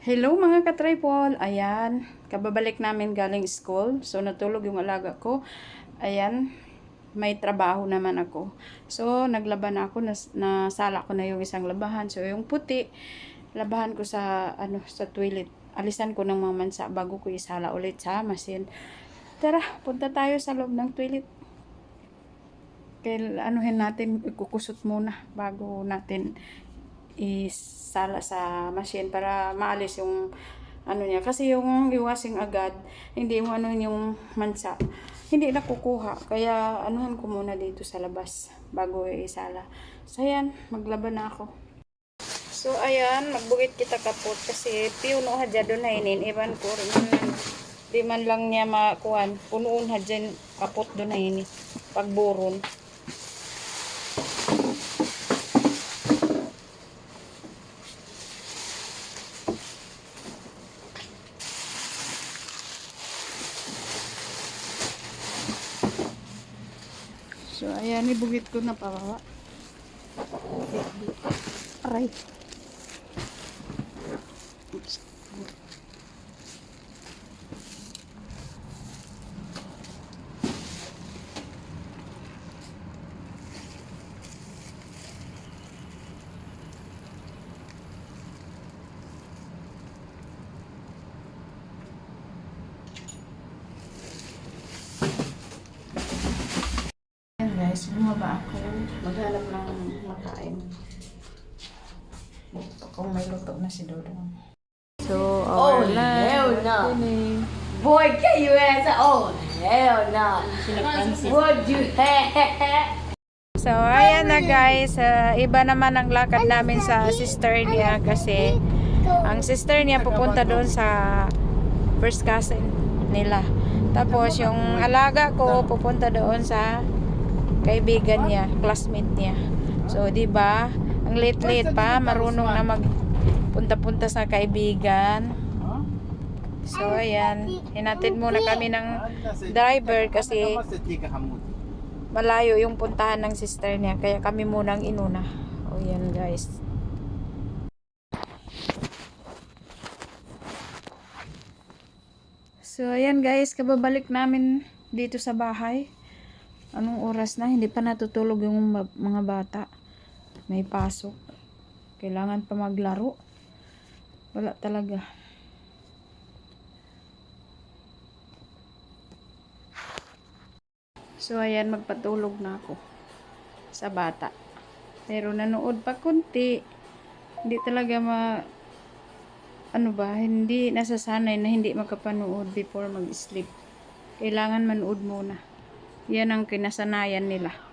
Hello mga ka-tripod. Ayan, kababalik namin galing school. So natulog yung alaga ko. Ayan, may trabaho naman ako. So naglaban ako, nas, nasala ko na yung isang labahan. So yung puti, labahan ko sa ano sa toilet. Alisan ko ng mga mansa bago ko isala ulit sa machine. Tara, punta tayo sa loob ng toilet. Kaya anuhin natin, ikukusot muna bago natin isala sa machine para maalis yung ano niya. Kasi yung iwasing agad, hindi mo ano yung mansa. Hindi na kukuha. Kaya anuhan ko muna dito sa labas bago isala. So ayan, maglaban na ako. So ayan, magbukit kita kapot kasi piuno hadya doon na inin. Iban ko rin di man lang niya makuhan. Punuon hadya kapot doon na ini. Pagburon. So, ayan, ibugit ko na pababa. Aray. Bumaba ako. Maghanap ng makain. Kung may luto na si Dodong. So, Oh, our lunch. hell no. Boy, your ass out. Oh, hell no. What you have? So, ayan na guys. Ah, iba naman ang lakad namin sa sister niya kasi ang sister niya pupunta doon sa first cousin nila. Tapos, yung alaga ko pupunta doon sa kaibigan niya, classmate niya. So, di ba? Ang late-late pa, marunong na magpunta-punta sa kaibigan. So, ayan. Hinatid muna kami ng driver kasi malayo yung puntahan ng sister niya. Kaya kami munang inuna. O yan guys. So ayan guys, kababalik namin dito sa bahay. Anong oras na? Hindi pa natutulog yung mga bata. May pasok. Kailangan pa maglaro. Wala talaga. So, ayan, magpatulog na ako sa bata. Pero nanood pa kunti. Hindi talaga ma... Ano ba, hindi nasasanay na hindi makapanood before mag-sleep. Kailangan manood muna. Yan ang kinasanayan nila.